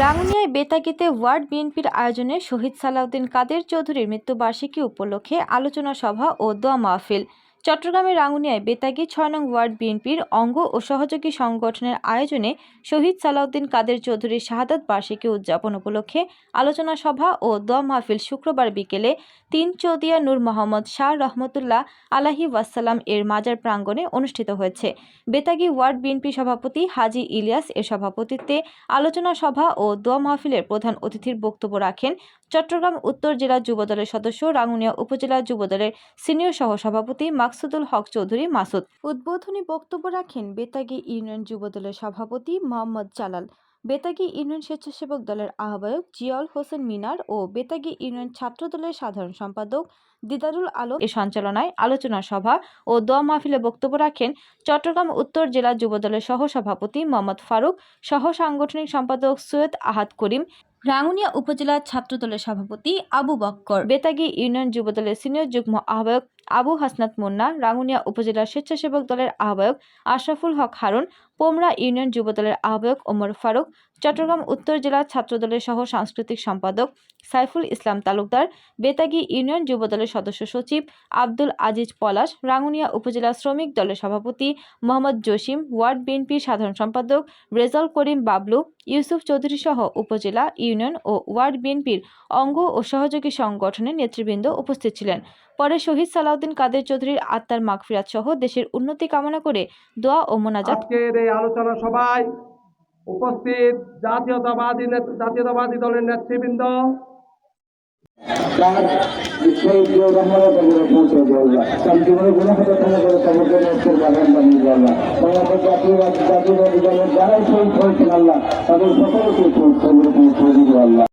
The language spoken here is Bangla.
রাঙ্গুনিয়ায় বেতাগিতে ওয়ার্ড বিএনপির আয়োজনে শহীদ সালাউদ্দিন কাদের চৌধুরীর মৃত্যুবার্ষিকী উপলক্ষে আলোচনা সভা ও দোয়া মাহফিল। চট্টগ্রামের রাঙ্গুনিয়ায় বেতাগি ছয় নং ওয়ার্ড বিএনপির অঙ্গ ও সহযোগী সংগঠনের আয়োজনে শহীদ সালাউদ্দিন কাদের চৌধুরীর শাহাদাত বার্ষিকী উদযাপন উপলক্ষে আলোচনা সভা ও দোয়া মাহফিল শুক্রবার বিকেলে তিন চৌদিয়া নূর মোহাম্মদ শাহ রহমতুল্লাহ আলাহি ওয়াসাল্লাম এর মাজার প্রাঙ্গণে অনুষ্ঠিত হয়েছে। বেতাগি ওয়ার্ড বিএনপি সভাপতি হাজি ইলিয়াস এর সভাপতিত্বে আলোচনা সভা ও দোয়া মাহফিলের প্রধান অতিথির বক্তব্য রাখেন চট্টগ্রাম উত্তর জেলা যুবদলের সদস্য, রাঙ্গুনিয়া উপজেলা যুবদলের সিনিয়র সহসভাপতি মাকসুদুল হক চৌধুরী, মাসুদ। উদ্বোধনী বক্তব্য রাখেন বেতাগি ইউনিয়ন যুবদলের সভাপতি মোহাম্মদ জালাল। বেতাগি ইউনিয়ন স্বেচ্ছাসেবক দলের আহ্বায়ক জিয়াউল হোসেন মিনার ও বেতাগি ইউনিয়ন ছাত্র দলের সাধারণ সম্পাদক দিদারুল আলম এর সঞ্চালনায় আলোচনা সভা ও দোয়া মাহফিলে বক্তব্য রাখেন চট্টগ্রাম উত্তর জেলা যুবদলের সহ সভাপতি মোহাম্মদ ফারুক সহ সাংগঠনিক সম্পাদক সৈয়দ আহাদ করিম রাঙ্গুনিয়া উপজেলা ছাত্রদলের সভাপতি আবু বক্কর। বেতাগি ইউনিয়ন যুবদলের সিনিয়র যুগ্ম আহ্বায়ক আবু হাসনাত মুন্না, রাঙ্গুনিয়া উপজেলা স্বেচ্ছাসেবক দলের আহ্বায়ক আশরাফুল হক হারুন, পোমরা ইউনিয়ন যুবদলের আহ্বায়ক ওমর ফারুক, চট্টগ্রাম উত্তর জেলা ছাত্রদলের সহ সাংস্কৃতিক সম্পাদক সাইফুল ইসলাম তালুকদার, বেতাগি ইউনিয়ন যুবদলের সদস্য সচিব আব্দুল আজিজ পলাশ, রাঙ্গুনিয়া উপজেলা শ্রমিক দলের সভাপতি মোহাম্মদ জসিম, ওয়ার্ড বিএনপির সাধারণ সম্পাদক রেজাল করিম বাবলু, ইউসুফ চৌধুরী সহ উপজেলা ইউনিয়ন ও ওয়ার্ড বিএনপির অঙ্গ ও সহযোগী সংগঠনের নেতৃবৃন্দ উপস্থিত ছিলেন। পরে শহীদ সালাউদ্দিন কাদের চৌধুরীর আত্মার মাগফিরাত সহ দেশের উন্নতি কামনা করে দোয়া ও মোনাজাত আলোচনা সভায় উপস্থিত জাতীয়তাবাদী জাতীয়তাবাদী দলের নেতৃবৃন্দ चार विश्वउद्योग अहमदाबादकडे पोहोचव द्यावला त्यांच्यामुळे गुणवत्तापूर्ण समुद्र उत्तर भागांना निघाला त्यामुळे